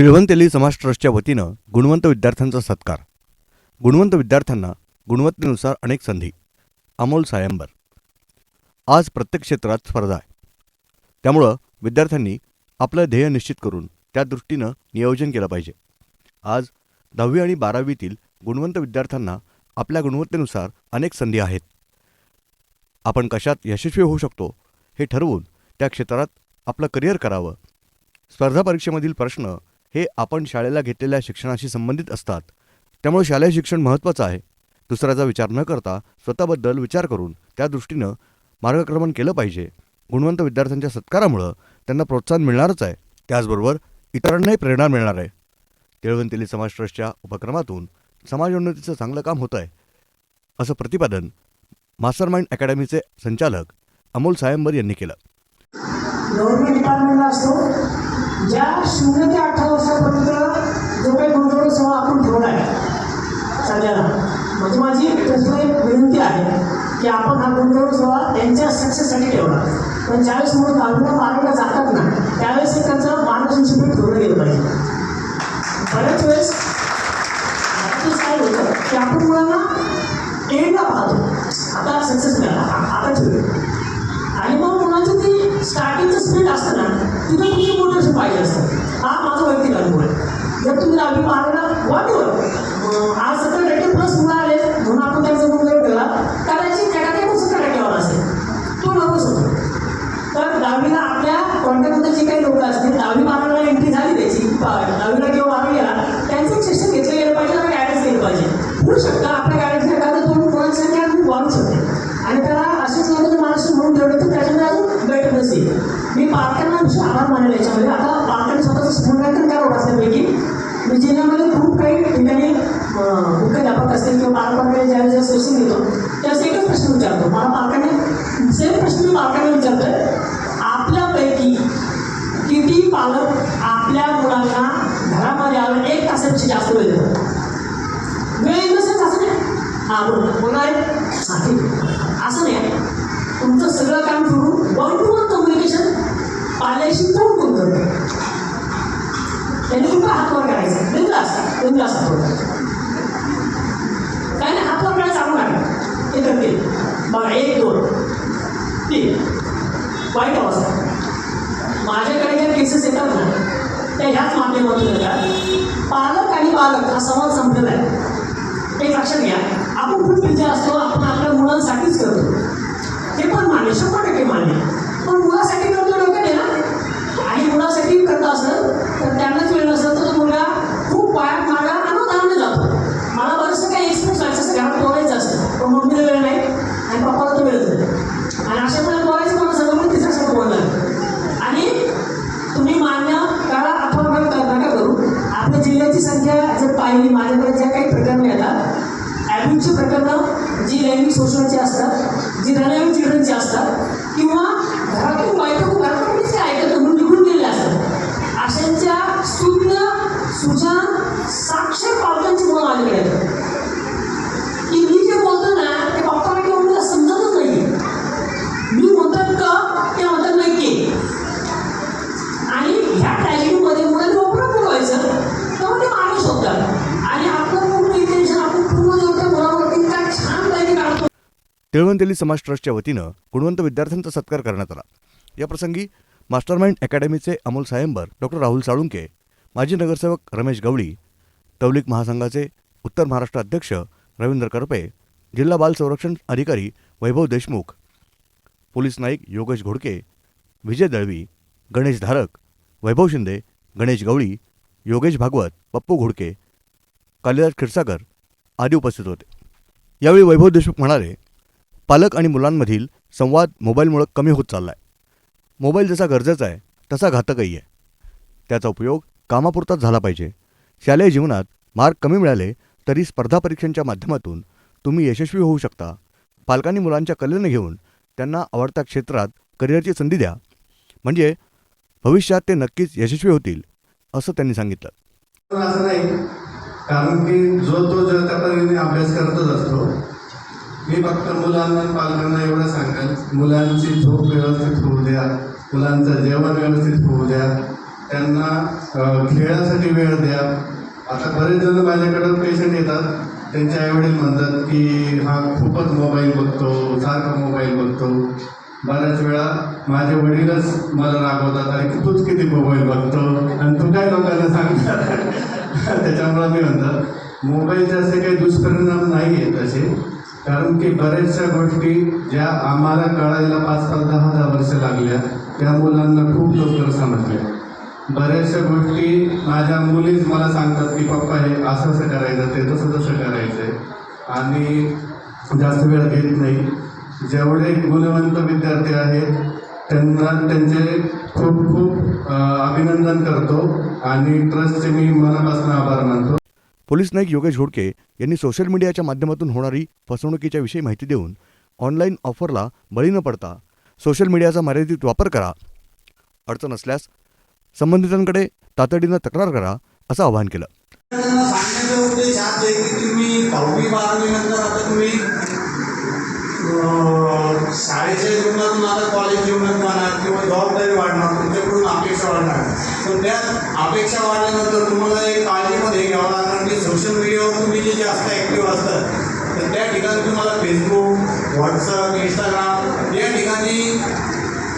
तिळवंतेली समाज ट्रस्टच्या वतीनं गुणवंत विद्यार्थ्यांचा सत्कार. गुणवंत विद्यार्थ्यांना गुणवत्तेनुसार अनेक संधी. अमोल सायंबर. आज प्रत्येक क्षेत्रात स्पर्धा आहे. त्यामुळं विद्यार्थ्यांनी आपलं ध्येय निश्चित करून त्या दृष्टीनं नियोजन केलं पाहिजे. आज दहावी आणि बारावीतील गुणवंत विद्यार्थ्यांना आपल्या गुणवत्तेनुसार अनेक संधी आहेत. आपण कशात यशस्वी होऊ शकतो हे ठरवून त्या क्षेत्रात आपलं करिअर करावं. स्पर्धा परीक्षेमधील प्रश्न हे आपण शाळेला घेतलेल्या शिक्षणाशी संबंधित असतात. त्यामुळे शालेय शिक्षण महत्त्वाचं आहे. दुसऱ्याचा विचार न करता स्वतःबद्दल विचार करून त्या दृष्टीनं मार्गक्रमण केलं पाहिजे. गुणवंत विद्यार्थ्यांच्या सत्कारामुळं त्यांना प्रोत्साहन मिळणारच आहे. त्याचबरोबर इतरांनाही प्रेरणा मिळणार आहे. तिळवंतेली समाज ट्रस्टच्या उपक्रमातून समाजोन्नतीचं चांगलं काम होतं आहे असं प्रतिपादन मास्टरमाइंड अकॅडमीचे संचालक अमोल सायंबर यांनी केलं. गव्हर्नमेंट डिपार्टमेंट असतो ज्या शून्य ते अठरा वर्षापर्यंत जो काही गुंतवणूक सेवा आपण ठेवला आहे सध्याला म्हणजे माझी ट्रस्टला एक विनंती आहे की आपण हा गुंतवणूक सेवा त्यांच्या सक्सेससाठी ठेवला पण ज्यावेळेस मुलं दहावीला बारावीला जातात ना त्यावेळेस त्यांचं मार्गदर्शन शिबिर ठेवलं गेलं पाहिजे. बऱ्याच वेळेस काय होतं की आपण मुलांना एंडला पाहतो. आता सक्सेस मिळाला. आता ठेवलं आणि मग मुलांचं ती स्टार्टिंगचं स्पीड असतं ना तिथं तुमची मोटिवेशन पाहिजे असतं. हा माझा वैयक्तिक अनुभव आहे. जर तुम्ही दहावी बारावीला वाटवर आज सतरा पाहिजे होऊ आपल्या गायडन्स एखादा दोन मुलांची काय खूप वाढू शकते आणि त्याला असेच नवीन माणूस म्हणून ठेवलं तर त्याच्यामध्ये अजून बेटर नसेल मी पालकांना विषय आभार मानले याच्यामध्ये. आता पालकांनी स्वतःचं मूल्यांकन करावं असल्यापैकी मी जिल्ह्यामध्ये खूप काही ठिकाणी अं, मुख्याध्यापक असतील किंवा पालकांकडे ज्या जेव्हा सेशन घेतो त्यावेळेस एकच प्रश्न विचारतो. मला पालकांनी सेम प्रश्न मी पालकांना विचारतोय. आपल्यापैकी किती पालक आपल्या मुलांना घरामध्ये आलं एक तासापेक्षा जास्त वेळ देतात? वेळ इन होणार हां आहे. हां असं नाही. तुमचं सगळं काम सोडून वन टू वन कम्युनिकेशन पाल्याशी कोण कोण करतो? त्यांनी कुठं हातवर करायचं बिंदास बिंदास हातवर करायचं काय नाही हातवर काय सांगू नका ते करतील बघा एक दोन तीन. वाईट अवस्था. माझ्याकडे ज्या केसेस येतात ना त्या ह्याच माध्यमातून येतात. पालक आणि बालक हा संवाद संपलेला आहे. एक लक्षात घ्या. आपण खूप असतो आपण आपल्या मुलांसाठीच करतो. ते पण मान्य शंभर टक्के मान्य. पण मुलासाठी करतो डोक्यात आहे ना? आई मुलासाठी करत असत तर त्यांनाच वेळ नसतं तर सुजान साक्षर पालकांची गुण माझ्याकडे आहेत. की मी जे बोलतो ना ते पप्पाला किंवा मुलं समजतच नाही मी म्हणतात का ते म्हणतात नाही की. आणि ह्या ट्रॅजेडीमध्ये मुलांनी ओपन बोलवायचं तेव्हा ते माणूस होतात. आणि आपलं पूर्ण इंटेन्शन आपण पूर्ण जेव्हा मुलावरती काय छान पैकी काढतो तिळवंतेली समाज ट्रस्टच्या वतीनं गुणवंत विद्यार्थ्यांचा सत्कार करण्यात आला. या प्रसंगी मास्टरमाइंड अकॅडमीचे अमोल सायंबर डॉक्टर राहुल साळुंके माजी नगरसेवक रमेश गवळी तौलिक महासंघाचे उत्तर महाराष्ट्र अध्यक्ष रवींद्र करपे जिल्हा बाल संरक्षण अधिकारी वैभव देशमुख पोलीस नाईक योगेश घोडके विजय दळवी गणेश धारक वैभव शिंदे गणेश गवळी योगेश भागवत पप्पू घोडके कालिदास क्षीरसागर आदी उपस्थित होते. यावेळी वैभव देशमुख म्हणाले पालक आणि मुलांमधील संवाद मोबाईलमुळं कमी होत चालला आहे मोबाईल जसा गरजेचा आहे तसा घातकही आहे. त्याचा उपयोग कामापुरताच झाला पाहिजे. शालेय जीवनात मार्क कमी मिळाले तरी स्पर्धा परीक्षांच्या माध्यमातून तुम्ही यशस्वी होऊ शकता. पालकांनी मुलांच्या कलेनं घेऊन त्यांना आवडत्या क्षेत्रात करिअरची संधी द्या. म्हणजे भविष्यात ते नक्कीच यशस्वी होतील असं त्यांनी सांगितलं. असं नाही. कारण की जो तो जो त्या पद्धतीने अभ्यास करतच असतो. मी फक्त मुलांना पालकांना एवढं सांगेल मुलांची झोप व्यवस्थित होऊ द्या. मुलांचं जेवण व्यवस्थित होऊ द्या. त्यांना खेळासाठी वेळ द्या. आता बरेच जण माझ्याकडं पेशंट येतात त्यांचे आईवडील म्हणतात की हा खूपच मोबाईल बघतो सारखा मोबाईल बघतो. बऱ्याच वेळा माझे वडीलच मला रागवतात अरे की तूच किती मोबाईल बघतो? आणि तू काय लोकांना सांगतात त्याच्यामुळं मी म्हणतात मोबाईलचे असे काही दुष्परिणाम नाही आहेत तसे. कारण की बऱ्याचशा गोष्टी ज्या आम्हाला कळायला पाच पाच दहा दहा वर्ष लागल्या त्या मुलांना खूप लवकर समजल्या. बऱ्याचशा गोष्टी माझ्या मुलीच मला सांगतात की पप्पा हे असं असं करायचं ते तसं तसं करायचं आहे आणि जास्त वेळ घेत नाही. जेवढे गुणवंत विद्यार्थी आहेत त्यांना त्यांचे खूप खूप अभिनंदन करतो आणि ट्रस्टचे मी मनापासून आभार मानतो. पोलीस नाईक योगेश घोडके यांनी सोशल मीडियाच्या माध्यमातून होणारी फसवणुकीच्या विषयी माहिती देऊन ऑनलाईन ऑफरला बळी न पडता सोशल मीडियाचा मर्यादित वापर करा. अडचण असल्यास संबंधितांकडे तातडीनं तक्रार करा असं आवाहन केलं. तुम्ही शाळेच्या जीवनातून आता कॉलेज जीवनात जाणार किंवा जबाबदारी वाढणार तुमच्याकडून अपेक्षा वाढणार. पण त्या अपेक्षा वाढल्यानंतर तुम्हाला एक काळजीमध्ये घ्यावं लागणार की सोशल मीडियावर तुम्ही जे जास्त ॲक्टिव्ह असतात तर त्या ठिकाणी तुम्हाला फेसबुक व्हॉट्सअप इंस्टाग्राम या ठिकाणी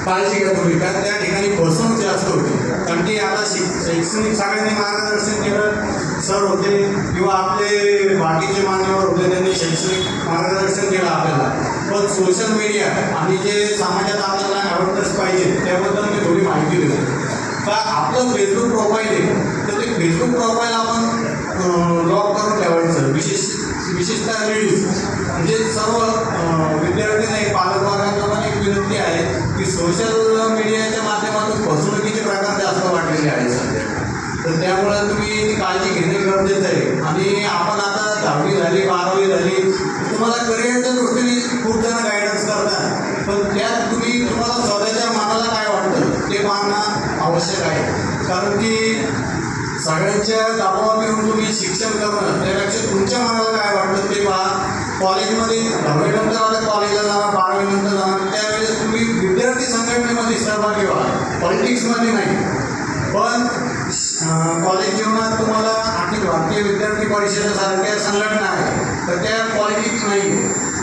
काळजी घ्या तुम्ही कारण त्या ठिकाणी फसवणूक जास्त होते कारण की आता शिक शैक्षणिक सगळ्यांनी मार्गदर्शन केलं. सर होते किंवा आपले बाकीचे मान्यवर होते त्यांनी शैक्षणिक मार्गदर्शन केलं आपल्याला. पण सोशल मीडिया आणि जे समाजात आपल्याला अवेअरनेस पाहिजे त्याबद्दल मी थोडी माहिती देतो. का आपलं फेसबुक प्रोफाईल आहे तर ते फेसबुक प्रोफाईल आपण लॉक करून ठेवायचं. विशेष विशेषतः लेडीज म्हणजे सर्व विद्यार्थी विद्यार्थ्यांना एक पालकवर्गांना पण एक विनंती आहे की सोशल मीडियाच्या जास्त वाढलेले सध्या? तर त्यामुळे तुम्ही ती काळजी घेणे गरजेचं आहे. आणि आपण आता दहावी झाली बारावी झाली तुम्हाला करिअरच्या दृष्टीने खूप जण गायडन्स करतात. पण त्यात तुम्ही तुम्हाला स्वतःच्या मनाला काय वाटतं? ते पाहणं आवश्यक आहे. कारण की सगळ्यांच्या दबावात येऊन तुम्ही शिक्षण करणं त्यापेक्षा तुमच्या मनाला काय वाटतं ते पहा. कॉलेजमध्ये दहावीनंतर आता कॉलेजला जाणार बारावीनंतर जाणार त्यावेळेस तुम्ही विद्यार्थी संघटनेमध्ये सहभागी व्हा. पॉलिटिक्समध्ये नाही. पण कॉलेज जीवनात तुम्हाला अखिल भारतीय विद्यार्थी परिषदेसारख्या संघटना आहे तर त्या पॉलिटिक्स नाही.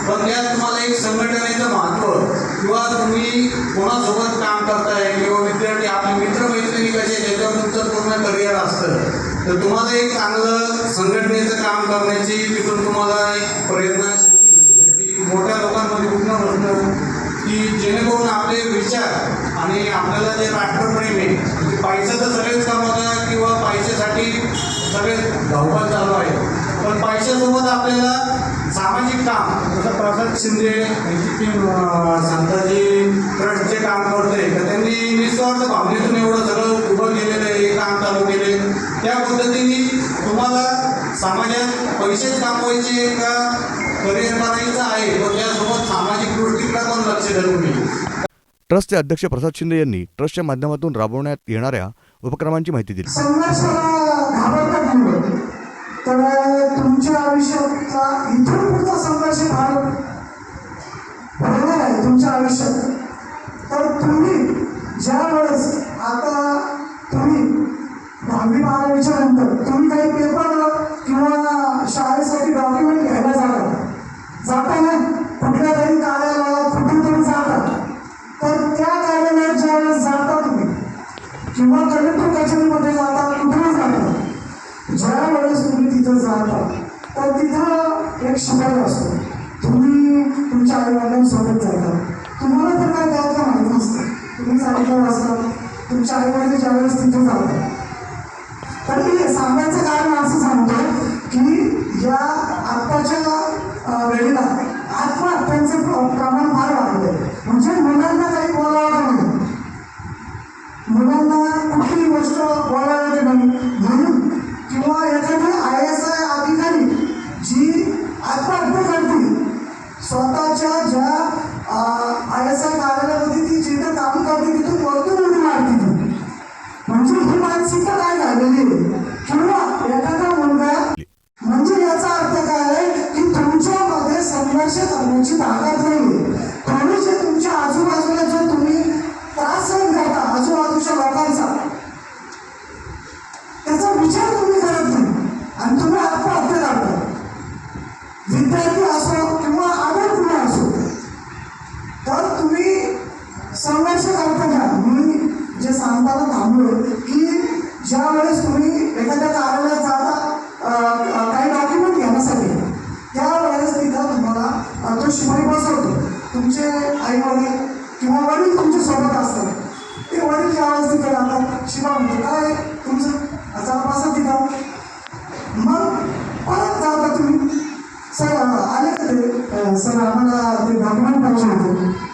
पण त्यात तुम्हाला एक संघटनेचं महत्त्व किंवा तुम्ही कोणासोबत काम करताय किंवा विद्यार्थी आपले मित्रमैत्रिणी कसे त्याच्यावर तुमचं पूर्ण करिअर असतं. तर तुम्हाला एक चांगलं संघटनेचं काम करण्याची तिथून तुम्हाला एक प्रेरणा मोठ्या लोकांमध्ये पूर्ण बसणं की जेणेकरून आपले विचार आणि आपल्याला जे राष्ट्रप्रेम आहे म्हणजे पैसा तर सगळेच कमवतात किंवा पैशासाठी सगळे धावपळ चालू आहे पण पैशासोबत आपल्याला सामाजिक काम जसं प्रसाद शिंदे यांची टीम संताजी ट्रस्टचे काम करते तर त्यांनी निस्वार्थ भावनेतून एवढं सगळं उभं केलेलं आहे हे काम चालू केले त्या पद्धतीने तुम्हाला समाजात पैसेच कामवायचे का करिअर बनायचं आहे पण त्यासोबत सामाजिक दृष्टीकडे पण लक्ष द्या तुम्ही. ट्रस्टचे अध्यक्ष प्रसाद शिंदे यांनी ट्रस्टच्या माध्यमातून राबवण्यात येणाऱ्या उपक्रमांची माहिती दिली. तर तुमच्या आयुष्यातला इथून पुढचा संघर्ष फार आहे तुमच्या आयुष्यात. तर तुम्ही ज्या वेळेस तिथं जाता तर तिथं एक शिपाई असतो. तुम्ही तुमच्या आईवडिलांसोबत जाता. तुम्हाला तर काय त्यातलं माहीत नसतं. तुम्ही सांगितलं असता तुमच्या आईवडील ज्यावेळेस तिथे जातात. तर मी सांगायचं कारण असं सांगतो की या आत्ताच्या वेळेला आत्महत्यांचं प्रमाण फार आहे म्हणजे मुलांना काही बोलावं नाही. मुलांना कुठलीही गोष्ट बोलावली नाही. विद्यार्थी असो किंवा अगर कुणी असो तर तुम्ही संघर्ष करताना मी जे सांगताना थांबलो की ज्या वेळेस सर आले का ते अं, सर आम्हाला ते डॉक्युमेंट पाहिजे होते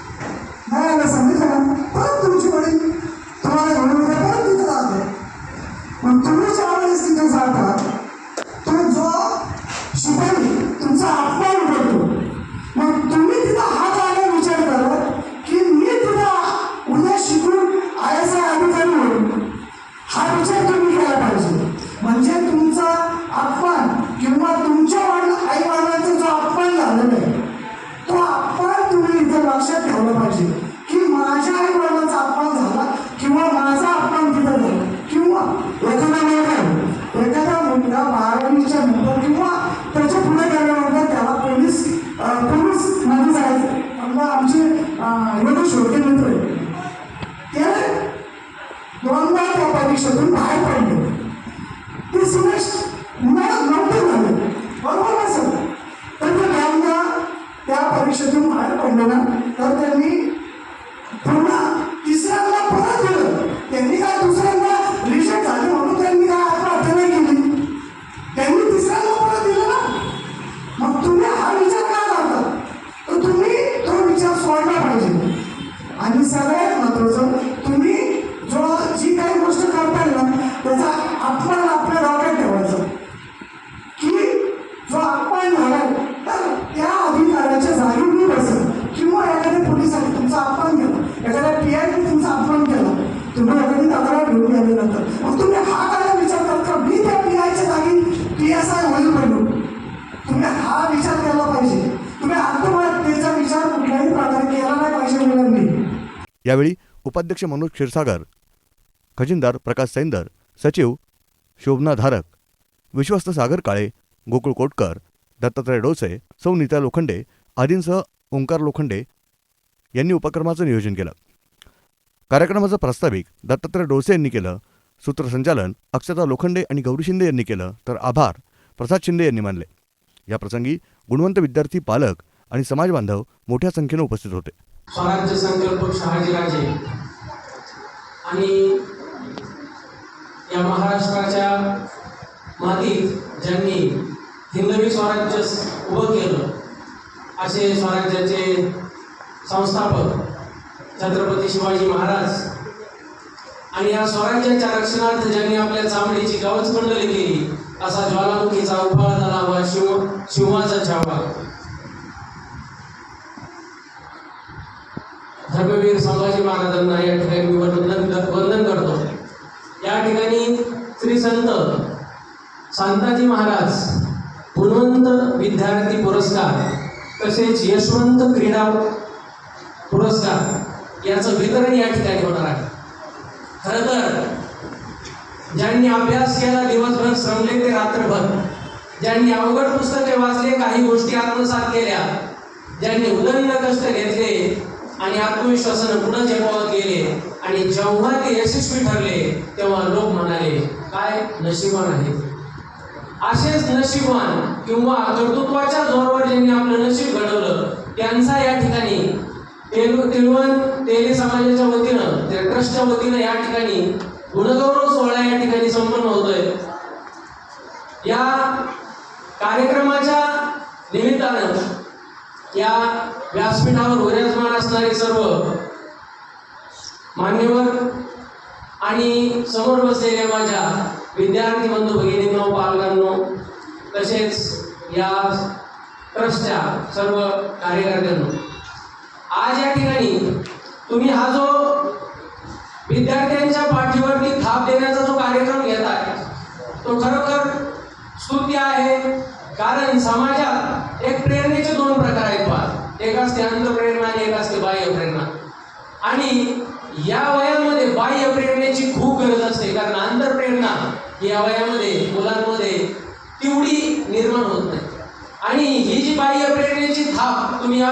यावेळी उपाध्यक्ष मनोज क्षीरसागर खजिनदार प्रकाश सैंदर सचिव शोभना धारक विश्वस्त सागर काळे गोकुळ कोटकर दत्तात्रय डोसे सौ नीता लोखंडे आदींसह ओंकार लोखंडे यांनी उपक्रमाचं नियोजन केलं. कार्यक्रमाचं प्रास्ताविक दत्तात्रय डोसे यांनी केलं सूत्रसंचालन अक्षता लोखंडे आणि गौरी शिंदे यांनी केलं तर आभार प्रसाद शिंदे यांनी मानले. या प्रसंगी गुणवंत विद्यार्थी पालक आणि समाज बांधव मोठ्या संख्येनं उपस्थित होते. स्वराज्य संकल्पक शहाजीराजे आणि या महाराष्ट्राच्या मातीत ज्यांनी हिंदवी स्वराज्य उभं केलं असे स्वराज्याचे संस्थापक छत्रपती शिवाजी महाराज आणि या स्वराज्याच्या रक्षणार्थ ज्यांनी आपल्या चामडीची कवचकुंडली केली असा ज्वालामुखीचा उभा झाला वा शिव शिवाचा छावा. धर्मवीर संभाजी महाराजांना या ठिकाणी मी वंदन वंदन करतो. या ठिकाणी श्री संत शांताजी महाराज गुणवंत विद्यार्थी पुरस्कार तसेच यशवंत क्रीडा पुरस्कार याचं वितरण या ठिकाणी होणार आहे. खरं तर ज्यांनी अभ्यास केला दिवसभर श्रमले ते रात्रभर ज्यांनी अवघड पुस्तके वाचले काही गोष्टी आत्मसात केल्या ज्यांनी उदंड कष्ट घेतले आणि आत्मविश्वासानं पुढे झेपावत गेले आणि जेव्हा ते यशस्वी ठरले तेव्हा लोक म्हणाले काय नशिबान आहे? असेच नशिबान किंवा कर्तृत्वाच्या जोरावर ज्यांनी आपलं नशीब घडवलं त्यांचा या ठिकाणी तेलु तिलवण तेली समाजाच्या वतीनं त्या ट्रस्टच्या वतीनं या ठिकाणी गुणगौरव सोहळा या ठिकाणी संपन्न होतोय. या कार्यक्रमाच्या निमित्तानं या व्यासपीठावर विराजमान असणारे सर्व मान्यवर आणि समोर बसलेल्या माझ्या विद्यार्थी बंधू भगिनींनो पालकांनो तसेच या ट्रस्टच्या सर्व कार्यकर्त्यांनो आज या ठिकाणी तुम्ही हा जो विद्यार्थ्यांच्या पाठीवरती थाप देण्याचा जो कार्यक्रम घेत आहे तो खरोखर स्तुत्य आहे. कारण समाजात एक प्रेरणेचे दोन प्रकार आहेत. एक असते अंतप्रेरणा आणि एक असते बाह्य प्रेरणा आणि या वयामध्ये बाह्य प्रेरणेची खूप गरज असते कारण अंतरप्रेरणा या वयामध्ये मुलांमध्ये तेवढी निर्माण होत नाही. आणि ही जी बाह्य प्रेरणेची थाप तुम्ही या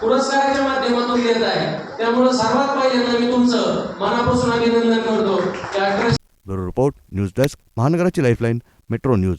पुरस्काराच्या माध्यमातून देत आहे त्यामुळं सर्वात पहिल्यांदा मी तुमचं मनापासून अभिनंदन करतो. ब्युरो रिपोर्ट न्यूज डेस्क महानगराची लाईफलाईन मेट्रो न्यूज.